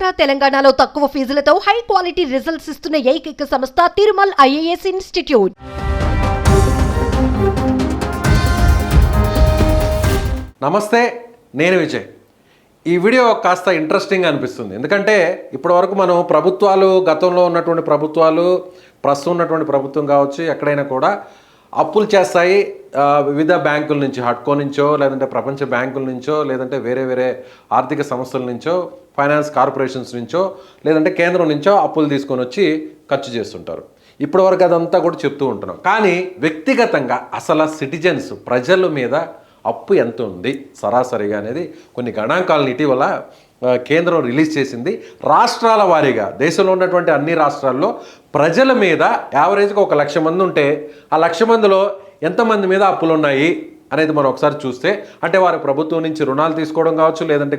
ఆంధ్ర తెలంగాణలో తక్కువ ఫీజులతో high quality results ఇస్తున్న ఏకైక సంస్థ తిరుమల్ ఐఏఎస్ ఇన్స్టిట్యూట్. నమస్తే నేను విజయ్. ఈ వీడియో కాస్త ఇంట్రెస్టింగ్ అనిపిస్తుంది. ఎందుకంటే ఇప్పటివరకు మనం ప్రభుత్వాలు గతంలో ఉన్నటువంటి ప్రభుత్వాలు ప్రస్తుతం ఉన్నటువంటి ప్రభుత్వం కావచ్చు ఎక్కడైనా కూడా అప్పులు చేస్తాయి వివిధ బ్యాంకుల నుంచి హడ్కో నుంచో లేదంటే ప్రపంచ బ్యాంకుల నుంచో లేదంటే వేరే వేరే ఆర్థిక సంస్థల నుంచో ఫైనాన్స్ కార్పొరేషన్స్ నుంచో లేదంటే కేంద్రం నుంచో అప్పులు తీసుకొని వచ్చి ఖర్చు చేస్తుంటారు. ఇప్పటివరకు అదంతా కూడా చెప్తూ ఉంటున్నాం. కానీ వ్యక్తిగతంగా అసలు సిటిజన్స్ ప్రజల మీద అప్పు ఎంత ఉంది? సరాసరిగా అనేది కొన్ని గణాంకాలను ఇటీవల కేంద్రం రిలీజ్ చేసింది రాష్ట్రాల వారీగా. దేశంలో ఉన్నటువంటి అన్ని రాష్ట్రాల్లో ప్రజల మీద యావరేజ్గా ఒక లక్ష మంది ఉంటే ఆ లక్ష మందిలో ఎంతమంది మీద అప్పులు ఉన్నాయి అనేది మనం ఒకసారి చూస్తే అంటే వారు ప్రభుత్వం నుంచి రుణాలు తీసుకోవడం కావచ్చు లేదంటే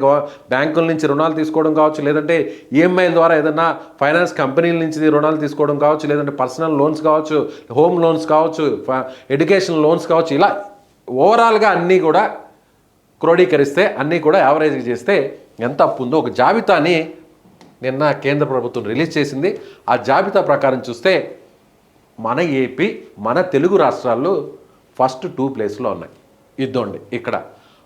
బ్యాంకుల నుంచి రుణాలు తీసుకోవడం కావచ్చు లేదంటే ఈఎంఐల ద్వారా ఏదైనా ఫైనాన్స్ కంపెనీల నుంచి రుణాలు తీసుకోవడం కావచ్చు లేదంటే పర్సనల్ లోన్స్ కావచ్చు హోమ్ లోన్స్ కావచ్చు ఫ- ఎడ్యుకేషన్ లోన్స్ కావచ్చు ఇలా ఓవరాల్గా అన్నీ కూడా క్రోడీకరిస్తే అన్నీ కూడా యావరేజ్ చేస్తే ఎంత అప్పు ఉందో ఒక జాబితాని నిన్న కేంద్ర ప్రభుత్వం రిలీజ్ చేసింది. ఆ జాబితా ప్రకారం చూస్తే మన ఏపీ మన తెలుగు రాష్ట్రాలు ఫస్ట్ టూ ప్లేస్లో ఉన్నాయి. ఇద్దండి ఇక్కడ.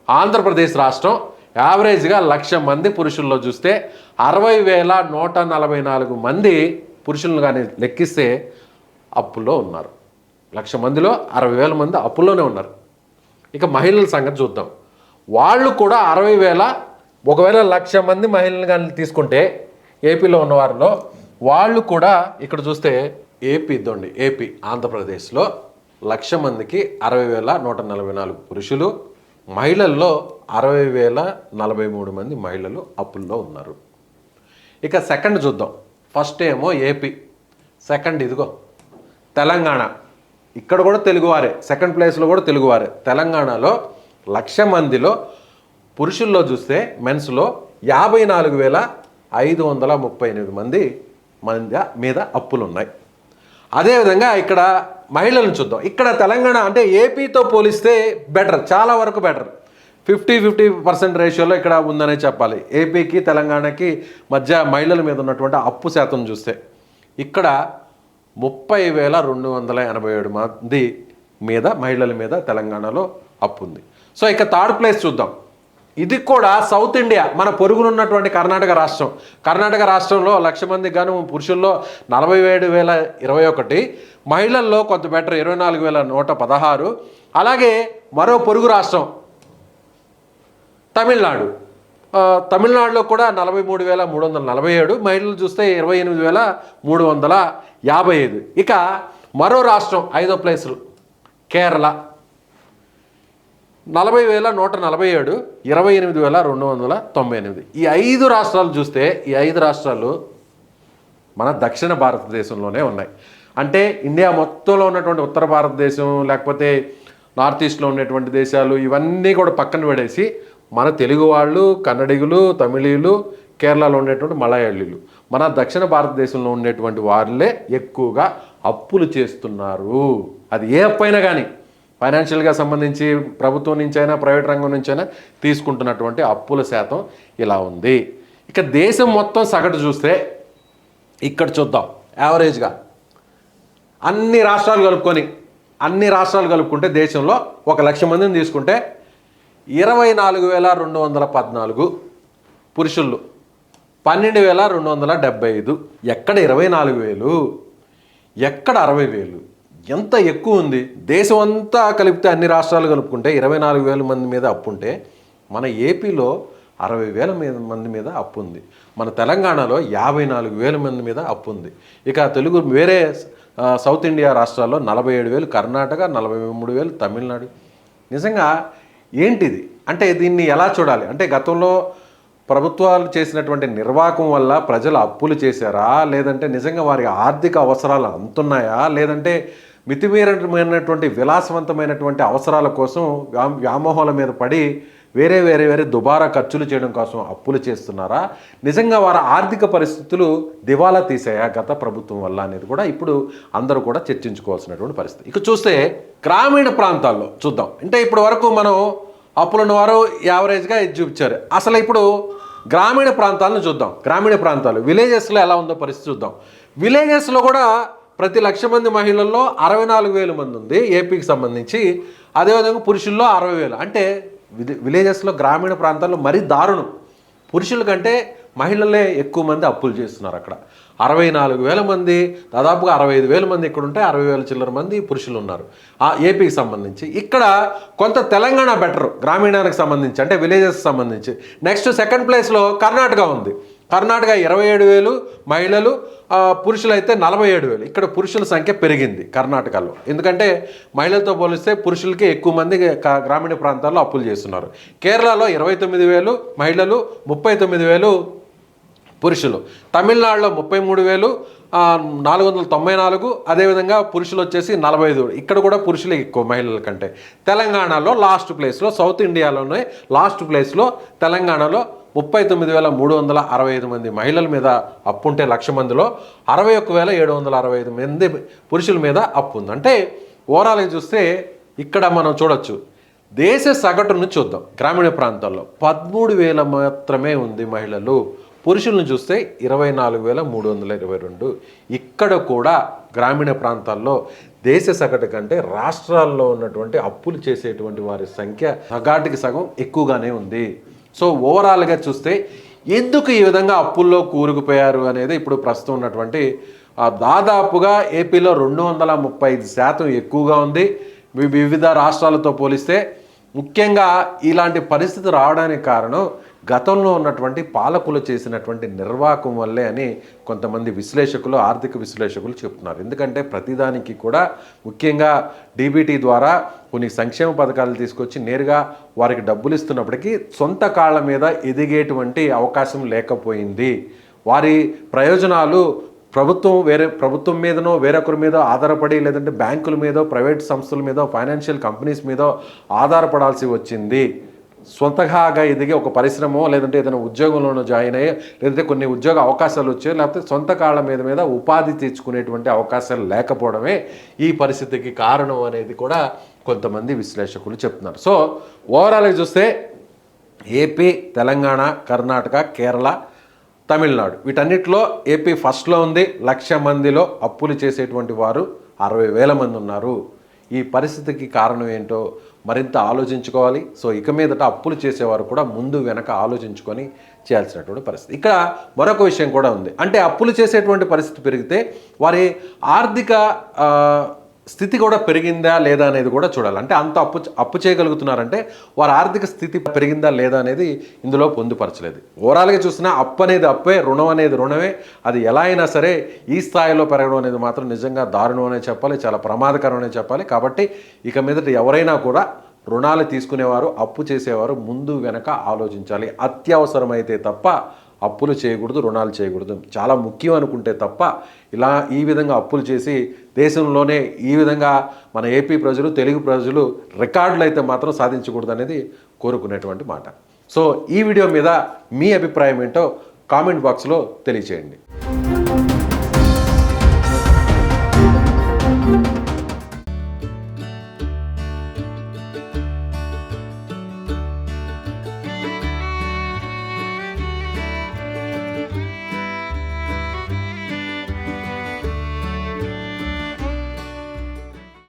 ఆంధ్రప్రదేశ్ రాష్ట్రం యావరేజ్గా లక్ష మంది పురుషుల్లో చూస్తే అరవై వేల నూట నలభై నాలుగు మంది పురుషులను కానీ లెక్కిస్తే అప్పులో ఉన్నారు. లక్ష మందిలో అరవై వేల మంది అప్పుల్లోనే ఉన్నారు. ఇక మహిళల సంగతి చూద్దాం. వాళ్ళు కూడా అరవై వేల ఒకవేళ లక్ష మంది మహిళలు కానీ తీసుకుంటే ఏపీలో ఉన్న వారిలో వాళ్ళు కూడా ఇక్కడ చూస్తే ఏపీ ఇద్దండి ఏపీ ఆంధ్రప్రదేశ్లో లక్ష మందికి అరవై వేల నూట నలభై నాలుగు పురుషులు మహిళల్లో అరవై వేల నలభై మూడు మంది మహిళలు అప్పుల్లో ఉన్నారు. ఇక సెకండ్ చూద్దాం. ఫస్ట్ ఏమో ఏపీ. సెకండ్ ఇదిగో తెలంగాణ. ఇక్కడ కూడా తెలుగువారే సెకండ్ ప్లేస్లో కూడా తెలుగువారే. తెలంగాణలో లక్ష మందిలో పురుషుల్లో చూస్తే మెన్స్లో యాభై నాలుగు వేల ఐదు వందల ముప్పై ఎనిమిది మంది మంది మీద అప్పులు ఉన్నాయి అదేవిధంగా ఇక్కడ మహిళలను చూద్దాం. ఇక్కడ తెలంగాణ అంటే ఏపీతో పోలిస్తే బెటర్ చాలా వరకు బెటర్. ఫిఫ్టీ ఫిఫ్టీ పర్సెంట్ రేషియోలో ఇక్కడ ఉందనే చెప్పాలి. ఏపీకి తెలంగాణకి మధ్య మహిళల మీద ఉన్నటువంటి అప్పు శాతం చూస్తే ఇక్కడ ముప్పై వేల రెండు వందల ఎనభై ఏడు మంది మీద మహిళల మీద తెలంగాణలో అప్పు ఉంది సో ఇక థర్డ్ ప్లేస్ చూద్దాం. ఇది కూడా సౌత్ ఇండియా మన పొరుగునున్నటువంటి కర్ణాటక రాష్ట్రం. కర్ణాటక రాష్ట్రంలో లక్ష మంది గాను పురుషుల్లో నలభై ఏడు వేల ఇరవై ఒకటి మహిళల్లో కొంత బెటర్ ఇరవై నాలుగు వేల నూట పదహారు అలాగే మరో పొరుగు రాష్ట్రం తమిళనాడు. తమిళనాడులో కూడా నలభై మూడు వేల మూడు వందల నలభై ఏడు మహిళలు చూస్తే ఇరవై ఎనిమిది వేల మూడు వందల యాభై ఐదు. ఇక మరో రాష్ట్రం ఐదో ప్లేసులు కేరళ. నలభై వేల నూట నలభై ఏడు ఇరవై ఎనిమిది వేల రెండు వందల తొంభై ఎనిమిది. ఈ ఐదు రాష్ట్రాలు చూస్తే ఈ ఐదు రాష్ట్రాలు మన దక్షిణ భారతదేశంలోనే ఉన్నాయి. అంటే ఇండియా మొత్తంలో ఉన్నటువంటి ఉత్తర భారతదేశం లేకపోతే నార్త్ ఈస్ట్లో ఉన్నటువంటి దేశాలు ఇవన్నీ కూడా పక్కన పడేసి మన తెలుగు వాళ్ళు కన్నడిగులు తమిళీయులు కేరళలో ఉండేటువంటి మలయాళీలు. మన దక్షిణ భారతదేశంలో ఉండేటువంటి వాళ్ళే ఎక్కువగా అప్పులు చేస్తున్నారు. అది ఏ అప్పైనా కానీ. ఫైనాన్షియల్గా సంబంధించి ప్రభుత్వం నుంచి అయినా ప్రైవేట్ రంగం నుంచి అయినా తీసుకుంటున్నటువంటి అప్పుల శాతం ఇలా ఉంది. ఇక దేశం మొత్తం సగటు చూస్తే ఇక్కడ చూద్దాం యావరేజ్గా. అన్ని రాష్ట్రాలు కలుపుకొని అన్ని రాష్ట్రాలు కలుపుకుంటే దేశంలో ఒక లక్ష మందిని తీసుకుంటే ఇరవై నాలుగు వేల రెండు వందల పద్నాలుగు పురుషులు పన్నెండు వేల రెండు వందల డెబ్బై ఐదు. ఎక్కడ ఇరవై నాలుగు వేలు? ఎక్కడ అరవై వేలు? ఎంత ఎక్కువ ఉంది? దేశం అంతా కలిపితే అన్ని రాష్ట్రాలు కలుపుకుంటే ఇరవై నాలుగు వేల మంది మీద అప్పు ఉంటే మన ఏపీలో అరవై వేల మీద మంది మీద అప్పు ఉంది. మన తెలంగాణలో యాభై నాలుగు వేల మంది మీద అప్పు ఉంది. ఇక తెలుగు వేరే సౌత్ ఇండియా రాష్ట్రాల్లో నలభై ఏడు వేలు కర్ణాటక నలభై మూడు వేలు తమిళనాడు. నిజంగా ఏంటిది? అంటే దీన్ని ఎలా చూడాలి? అంటే గతంలో ప్రభుత్వాలు చేసినటువంటి నిర్వాహకం వల్ల ప్రజలు అప్పులు చేశారా? లేదంటే నిజంగా వారి ఆర్థిక అవసరాలు అంతున్నాయా? లేదంటే మితిమీరమైనటువంటి విలాసవంతమైనటువంటి అవసరాల కోసం వ్యా వ్యామోహాల మీద పడి వేరే వేరే వేరే దుబారా ఖర్చులు చేయడం కోసం అప్పులు చేస్తున్నారా? నిజంగా వారి ఆర్థిక పరిస్థితులు దివాలా తీసాయా గత ప్రభుత్వం వల్ల అనేది కూడా ఇప్పుడు అందరూ కూడా చర్చించుకోవాల్సినటువంటి పరిస్థితి. ఇక చూస్తే గ్రామీణ ప్రాంతాల్లో చూద్దాం. అంటే ఇప్పటి వరకు మనం అప్పులున్న వారు యావరేజ్గా ఇది చూపించారు. అసలు ఇప్పుడు గ్రామీణ ప్రాంతాలను చూద్దాం. గ్రామీణ ప్రాంతాలు విలేజెస్లో ఎలా ఉందో పరిస్థితి చూద్దాం. విలేజెస్లో కూడా ప్రతి లక్ష మంది మహిళల్లో అరవై నాలుగు వేల మంది ఉంది ఏపీకి సంబంధించి. అదేవిధంగా పురుషుల్లో అరవై వేలు. అంటే విలేజెస్లో గ్రామీణ ప్రాంతాల్లో మరీ దారుణం. పురుషుల కంటే మహిళలే ఎక్కువ మంది అప్పులు చేస్తున్నారు అక్కడ. అరవై నాలుగు వేల మంది దాదాపుగా అరవై ఐదు వేల మంది ఇక్కడ ఉంటే అరవై వేల చిల్లర మంది పురుషులు ఉన్నారు. ఆ ఏపీకి సంబంధించి. ఇక్కడ కొంత తెలంగాణ బెటర్ గ్రామీణానికి సంబంధించి అంటే విలేజెస్ సంబంధించి. నెక్స్ట్ సెకండ్ ప్లేస్లో కర్ణాటక ఉంది. కర్ణాటక ఇరవై ఏడు వేలు మహిళలు పురుషులు పురుషులైతే నలభై ఏడు వేలు. ఇక్కడ పురుషుల సంఖ్య పెరిగింది కర్ణాటకలో. ఎందుకంటే మహిళలతో పోలిస్తే పురుషులకి ఎక్కువ మంది గ్రామీణ ప్రాంతాల్లో అప్పులు చేస్తున్నారు. కేరళలో ఇరవై తొమ్మిది వేలు మహిళలు ముప్పై తొమ్మిది వేలు పురుషులు. తమిళనాడులో ముప్పై మూడు వేలు నాలుగు వందల తొంభై నాలుగు అదేవిధంగా పురుషులు వచ్చేసి నలభై ఐదు ఇక్కడ కూడా పురుషులే ఎక్కువ మహిళల కంటే. తెలంగాణలో లాస్ట్ ప్లేస్లో సౌత్ ఇండియాలోనే లాస్ట్ ప్లేస్లో తెలంగాణలో ముప్పై తొమ్మిది వేల మూడు వందల అరవై ఐదు మంది మహిళల మీద అప్పు ఉంటే లక్ష మందిలో అరవై ఒక్క వేల ఏడు వందల అరవై ఐదు మంది పురుషుల మీద అప్పు ఉంది. అంటే ఓవరాల్గా చూస్తే ఇక్కడ మనం చూడొచ్చు. దేశ సగటును చూద్దాం. గ్రామీణ ప్రాంతాల్లో పదమూడు వేల మాత్రమే ఉంది మహిళలు. పురుషులను చూస్తే ఇరవై నాలుగు వేల మూడు వందల ఇరవై రెండు. ఇక్కడ కూడా గ్రామీణ ప్రాంతాల్లో దేశ సగటు కంటే రాష్ట్రాల్లో ఉన్నటువంటి అప్పులు చేసేటువంటి వారి సంఖ్య సగాటికి సగం ఎక్కువగానే ఉంది. సో ఓవరాల్గా చూస్తే ఎందుకు ఈ విధంగా అప్పుల్లో కూరుకుపోయారు అనేది ఇప్పుడు ప్రస్తుతం ఉన్నటువంటి దాదాపుగా ఏపీలో రెండు వందల ముప్పై ఐదు శాతం ఎక్కువగా ఉంది. వివిధ రాష్ట్రాలతో పోలిస్తే ముఖ్యంగా ఇలాంటి పరిస్థితి రావడానికి కారణం గతంలో ఉన్నటువంటి పాలకులు చేసినటువంటి నిర్వాహకం వల్లే అని కొంతమంది విశ్లేషకులు ఆర్థిక విశ్లేషకులు చెప్తున్నారు. ఎందుకంటే ప్రతిదానికి కూడా ముఖ్యంగా డీబీటీ ద్వారా కొన్ని సంక్షేమ పథకాలు తీసుకొచ్చి నేరుగా వారికి డబ్బులు ఇస్తున్నప్పటికీ సొంత కాళ్ళ మీద ఎదిగేటువంటి అవకాశం లేకపోయింది. వారి ప్రయోజనాలు ప్రభుత్వం వేరే ప్రభుత్వం మీదనో వేరొకరి మీద ఆధారపడి లేదంటే బ్యాంకుల మీదో ప్రైవేట్ సంస్థల మీదో ఫైనాన్షియల్ కంపెనీస్ మీదో ఆధారపడాల్సి వచ్చింది. సొంతహాగా ఎదిగే ఒక పరిశ్రమ లేదంటే ఏదైనా ఉద్యోగంలోనో జాయిన్ అయ్యి లేదంటే కొన్ని ఉద్యోగ అవకాశాలు వచ్చాయి లేకపోతే సొంత కాళ్ళ మీద మీద ఉపాధి తెచ్చుకునేటువంటి అవకాశాలు లేకపోవడమే ఈ పరిస్థితికి కారణం అనేది కూడా కొంతమంది విశ్లేషకులు చెప్తున్నారు. సో ఓవరాల్గా చూస్తే ఏపీ తెలంగాణ కర్ణాటక కేరళ తమిళనాడు వీటన్నిటిలో ఏపీ ఫస్ట్లో ఉంది. లక్ష మందిలో అప్పులు చేసేటువంటి వారు అరవై వేల మంది ఉన్నారు. ఈ పరిస్థితికి కారణం ఏంటో మరింత ఆలోచించుకోవాలి. సో ఇక మీదట అప్పులు చేసేవారు కూడా ముందు వెనక ఆలోచించుకొని చేయాల్సినటువంటి పరిస్థితి. ఇక్కడ మరొక విషయం కూడా ఉంది. అంటే అప్పులు చేసేటువంటి పరిస్థితి పెరిగితే వారి ఆర్థిక స్థితి కూడా పెరిగిందా లేదా అనేది కూడా చూడాలి. అంటే అంత అప్పు అప్పు చేయగలుగుతున్నారంటే వారి ఆర్థిక స్థితి పెరిగిందా లేదా అనేది ఇందులో పొందుపరచలేదు. ఓవరాల్గా చూసినా అప్పు అనేది అప్పే రుణం అనేది రుణమే. అది ఎలా అయినా సరే ఈ స్థాయిలో పెరగడం అనేది మాత్రం నిజంగా దారుణం అనే చెప్పాలి చాలా ప్రమాదకరం అనే చెప్పాలి. కాబట్టి ఇక మీదట ఎవరైనా కూడా రుణాలు తీసుకునేవారు అప్పు చేసేవారు ముందు వెనక ఆలోచించాలి. అత్యవసరమైతే తప్ప అప్పులు చేయకూడదు రుణాలు చేయకూడదు. చాలా ముఖ్యం అనుకుంటే తప్ప ఇలా ఈ విధంగా అప్పులు చేసి దేశంలోనే ఈ విధంగా మన ఏపీ ప్రజలు తెలుగు ప్రజలు రికార్డులు అయితే మాత్రం సాధించకూడదు అనేది కోరుకునేటువంటి మాట. సో ఈ వీడియో మీద మీ అభిప్రాయం ఏంటో కామెంట్ బాక్స్లో తెలియచేయండి.